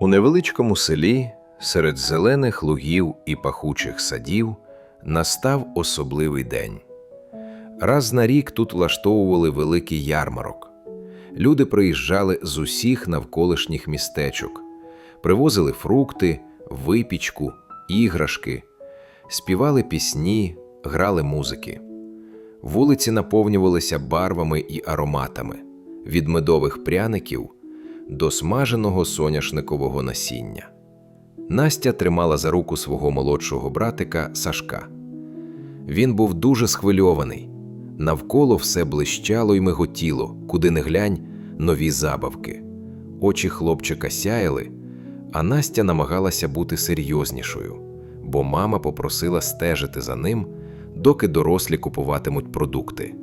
У невеличкому селі, серед зелених лугів і пахучих садів, настав особливий день. Раз на рік тут влаштовували великий ярмарок. Люди приїжджали з усіх навколишніх містечок, привозили фрукти, випічку, іграшки, співали пісні, грали музики. Вулиці наповнювалися барвами і ароматами від медових пряників до смаженого соняшникового насіння. Настя тримала за руку свого молодшого братика Сашка. Він був дуже схвильований. Навколо все блищало й миготіло, куди не глянь, нові забавки. Очі хлопчика сяяли, а Настя намагалася бути серйознішою, бо мама попросила стежити за ним, доки дорослі купуватимуть продукти.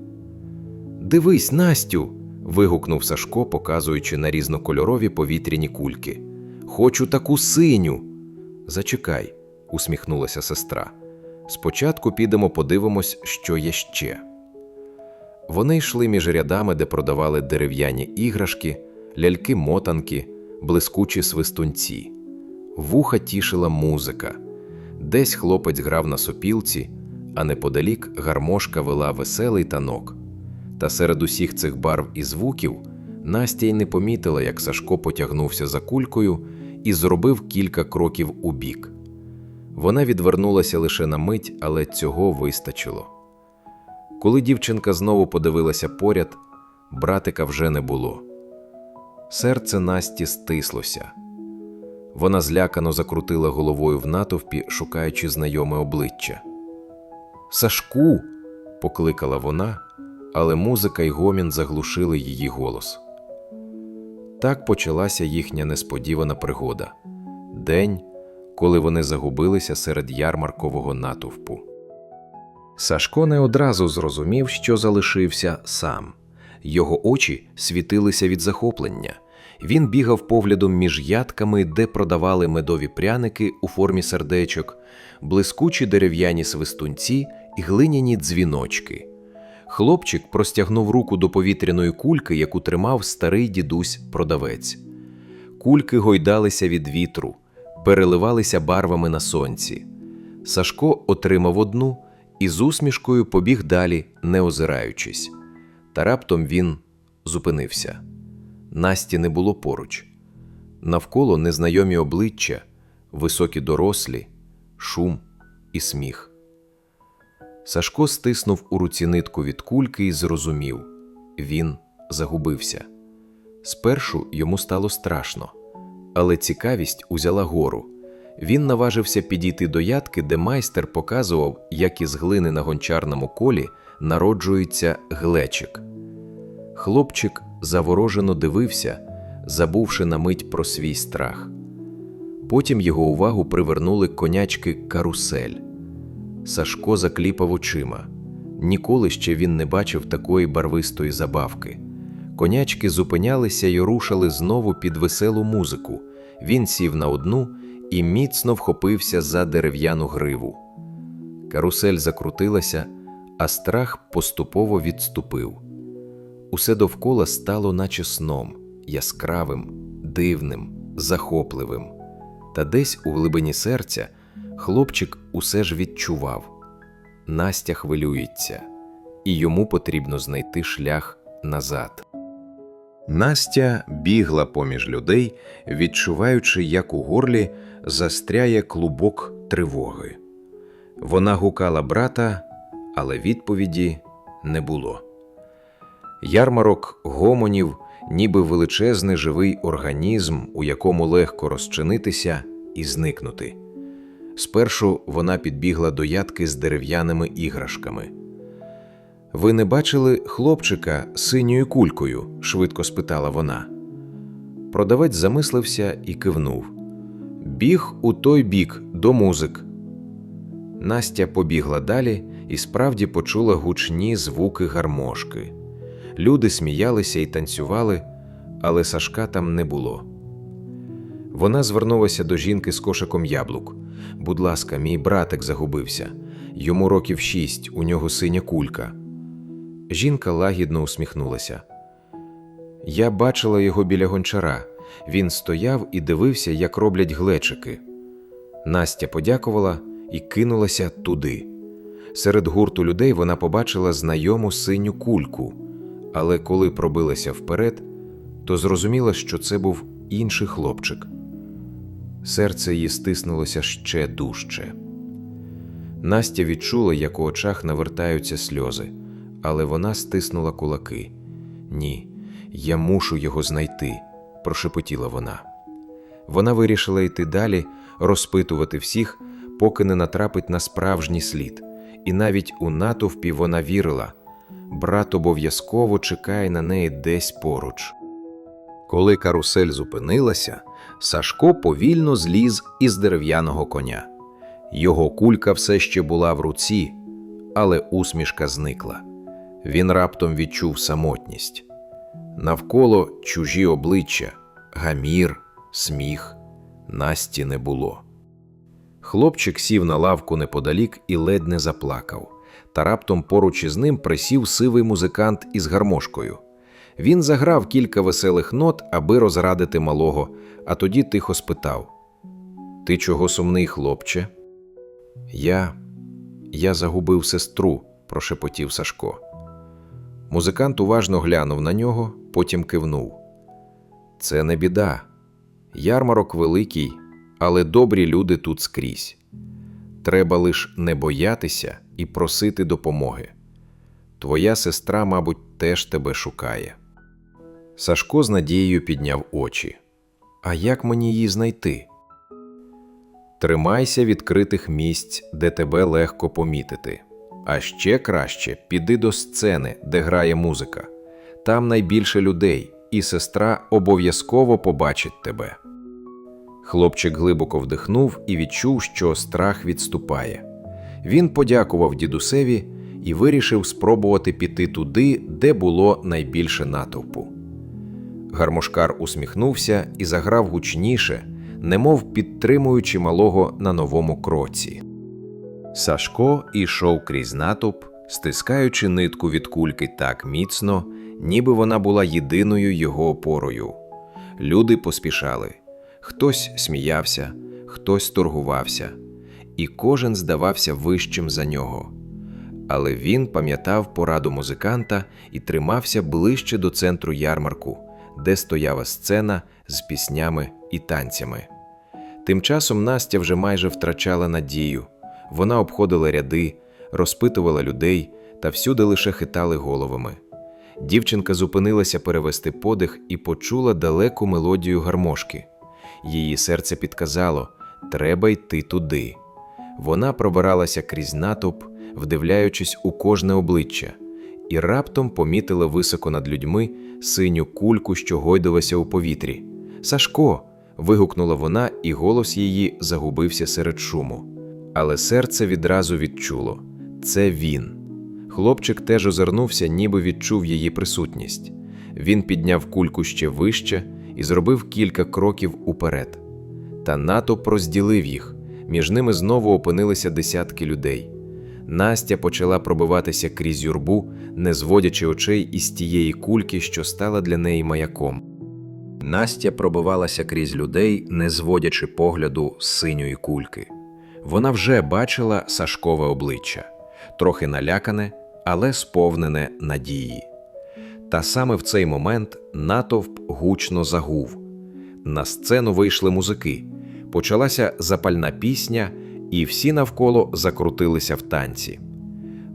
Дивись, Настю. Вигукнув Сашко, показуючи на різнокольорові повітряні кульки. Хочу таку синю. Зачекай, усміхнулася сестра. Спочатку підемо подивимось, що є ще. Вони йшли між рядами, де продавали дерев'яні іграшки, ляльки-мотанки, блискучі свистунці. Вуха тішила музика. Десь хлопець грав на сопілці, а неподалік гармошка вела веселий танок. Та серед усіх цих барв і звуків Настя й не помітила, як Сашко потягнувся за кулькою і зробив кілька кроків у бік. Вона відвернулася лише на мить, але цього вистачило. Коли дівчинка знову подивилася поряд, братика вже не було. Серце Насті стислося. Вона злякано закрутила головою в натовпі, шукаючи знайоме обличчя. Сашку. покликала вона, але музика й гомін заглушили її голос. Так почалася їхня несподівана пригода день, коли вони загубилися серед ярмаркового натовпу. Сашко не одразу зрозумів, що залишився сам. Його очі світилися від захоплення. Він бігав поглядом між ядками, де продавали медові пряники у формі сердечок, блискучі дерев'яні свистунці і глиняні дзвіночки. Хлопчик простягнув руку до повітряної кульки, яку тримав старий дідусь-продавець. Кульки гойдалися від вітру, переливалися барвами на сонці. Сашко отримав одну і з усмішкою побіг далі, не озираючись. Та раптом він зупинився. Насті не було поруч. Навколо незнайомі обличчя, високі дорослі, шум і сміх. Сашко стиснув у руці нитку від кульки і зрозумів він загубився. Спершу йому стало страшно, але цікавість узяла гору. Він наважився підійти до ядки, де майстер показував, як із глини на гончарному колі народжується глечик. Хлопчик заворожено дивився, забувши на мить про свій страх. Потім його увагу привернули конячки карусель. Сашко закліпав очима. Ніколи ще він не бачив такої барвистої забавки. Конячки зупинялися й рушали знову під веселу музику. Він сів на одну і міцно вхопився за дерев'яну гриву. Карусель закрутилася, а страх поступово відступив. Усе довкола стало наче сном, яскравим, дивним, захопливим. Та десь у глибині серця хлопчик усе ж відчував Настя хвилюється, і йому потрібно знайти шлях назад. Настя бігла поміж людей, відчуваючи, як у горлі застряє клубок тривоги. Вона гукала брата, але відповіді не було. Ярмарок гомонів, ніби величезний живий організм, у якому легко розчинитися і зникнути. Спершу вона підбігла до ядки з дерев'яними іграшками. Ви не бачили хлопчика синьою кулькою? швидко спитала вона. Продавець замислився і кивнув. Біг у той бік до музик. Настя побігла далі і справді почула гучні звуки гармошки. Люди сміялися і танцювали, але Сашка там не було. Вона звернулася до жінки з кошиком яблук. Будь ласка, мій братик загубився. Йому років шість, у нього синя кулька. Жінка лагідно усміхнулася. Я бачила його біля гончара. Він стояв і дивився, як роблять глечики. Настя подякувала і кинулася туди. Серед гурту людей вона побачила знайому синю кульку, але коли пробилася вперед, то зрозуміла, що це був інший хлопчик. Серце її стиснулося ще дужче. Настя відчула, як у очах навертаються сльози, але вона стиснула кулаки. Ні, я мушу його знайти, прошепотіла вона. Вона вирішила йти далі, розпитувати всіх, поки не натрапить на справжній слід, і навіть у натовпі вона вірила брат обов'язково чекає на неї десь поруч. Коли карусель зупинилася, Сашко повільно зліз із дерев'яного коня. Його кулька все ще була в руці, але усмішка зникла. Він раптом відчув самотність. Навколо чужі обличчя, гамір, сміх, Насті не було. Хлопчик сів на лавку неподалік і ледь не заплакав, та раптом поруч із ним присів сивий музикант із гармошкою. Він заграв кілька веселих нот, аби розрадити малого, а тоді тихо спитав: Ти чого сумний, хлопче? Я. Я загубив сестру, прошепотів Сашко. Музикант уважно глянув на нього, потім кивнув. Це не біда. Ярмарок великий, але добрі люди тут скрізь. Треба лиш не боятися і просити допомоги. Твоя сестра, мабуть, теж тебе шукає. Сашко з надією підняв очі. А як мені її знайти? Тримайся відкритих місць, де тебе легко помітити. А ще краще піди до сцени, де грає музика. Там найбільше людей, і сестра обов'язково побачить тебе. Хлопчик глибоко вдихнув і відчув, що страх відступає. Він подякував дідусеві і вирішив спробувати піти туди, де було найбільше натовпу. Гармошкар усміхнувся і заграв гучніше, немов підтримуючи малого на новому кроці. Сашко ішов крізь натовп, стискаючи нитку від кульки так міцно, ніби вона була єдиною його опорою. Люди поспішали. Хтось сміявся, хтось торгувався, і кожен здавався вищим за нього. Але він пам'ятав пораду музиканта і тримався ближче до центру ярмарку, де стояла сцена з піснями і танцями. Тим часом Настя вже майже втрачала надію. Вона обходила ряди, розпитувала людей та всюди лише хитали головами. Дівчинка зупинилася перевести подих і почула далеку мелодію гармошки. Її серце підказало треба йти туди. Вона пробиралася крізь натовп, вдивляючись у кожне обличчя, і раптом помітила високо над людьми синю кульку, що гойдалася у повітрі. Сашко. вигукнула вона, і голос її загубився серед шуму. Але серце відразу відчуло це він. Хлопчик теж озирнувся, ніби відчув її присутність. Він підняв кульку ще вище і зробив кілька кроків уперед. Та натовп розділив їх, між ними знову опинилися десятки людей. Настя почала пробиватися крізь юрбу, не зводячи очей із тієї кульки, що стала для неї маяком. Настя пробивалася крізь людей, не зводячи погляду з синьої кульки. Вона вже бачила Сашкове обличчя, трохи налякане, але сповнене надії. Та саме в цей момент натовп гучно загув. На сцену вийшли музики, почалася запальна пісня, і всі навколо закрутилися в танці.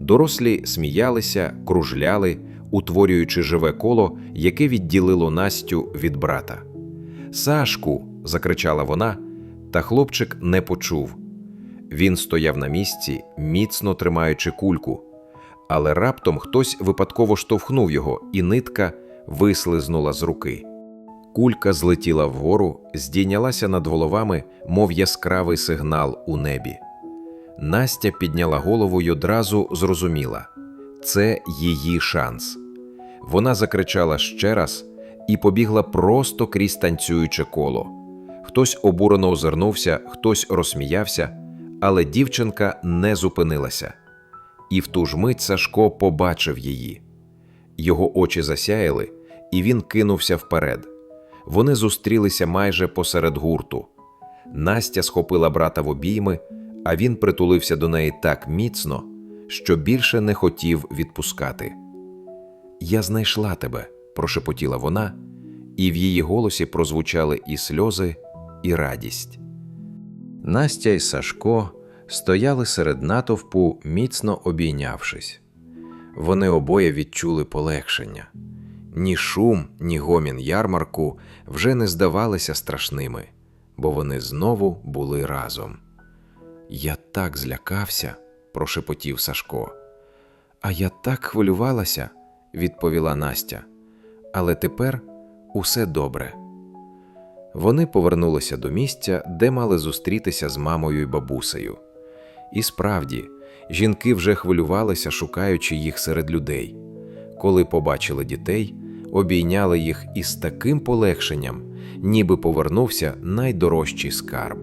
Дорослі сміялися, кружляли, утворюючи живе коло, яке відділило Настю від брата. Сашку. закричала вона, та хлопчик не почув. Він стояв на місці, міцно тримаючи кульку, але раптом хтось випадково штовхнув його, і нитка вислизнула з руки. Кулька злетіла вгору, здійнялася над головами, мов яскравий сигнал у небі. Настя підняла голову й одразу зрозуміла це її шанс. Вона закричала ще раз і побігла просто крізь танцююче коло. Хтось обурено озирнувся, хтось розсміявся, але дівчинка не зупинилася. І в ту ж мить Сашко побачив її. Його очі засяяли, і він кинувся вперед. Вони зустрілися майже посеред гурту. Настя схопила брата в обійми, а він притулився до неї так міцно, що більше не хотів відпускати. Я знайшла тебе, прошепотіла вона, і в її голосі прозвучали і сльози, і радість. Настя й Сашко стояли серед натовпу, міцно обійнявшись. Вони обоє відчули полегшення. Ні шум, ні гомін ярмарку вже не здавалися страшними, бо вони знову були разом. Я так злякався, прошепотів Сашко. А я так хвилювалася, відповіла Настя. Але тепер усе добре. Вони повернулися до місця, де мали зустрітися з мамою і бабусею. І справді, жінки вже хвилювалися, шукаючи їх серед людей. Коли побачили дітей, обійняли їх із таким полегшенням, ніби повернувся найдорожчий скарб.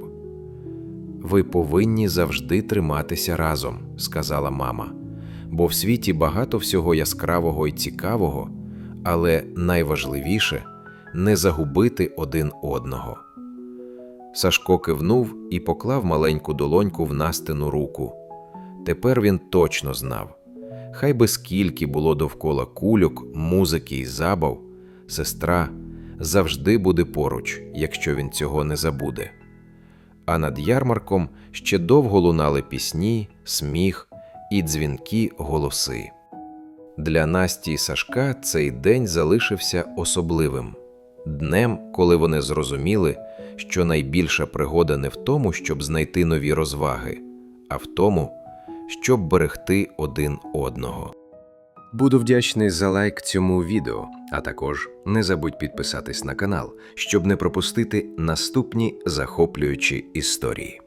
Ви повинні завжди триматися разом, сказала мама, бо в світі багато всього яскравого і цікавого, але найважливіше не загубити один одного. Сашко кивнув і поклав маленьку долоньку в Настину руку. Тепер він точно знав. Хай би скільки було довкола кульок, музики і забав, сестра завжди буде поруч, якщо він цього не забуде. А над ярмарком ще довго лунали пісні, сміх і дзвінкі голоси. Для Насті і Сашка цей день залишився особливим днем, коли вони зрозуміли, що найбільша пригода не в тому, щоб знайти нові розваги, а в тому, щоб берегти один одного. Буду вдячний за лайк цьому відео, а також не забудь підписатись на канал, щоб не пропустити наступні захоплюючі історії.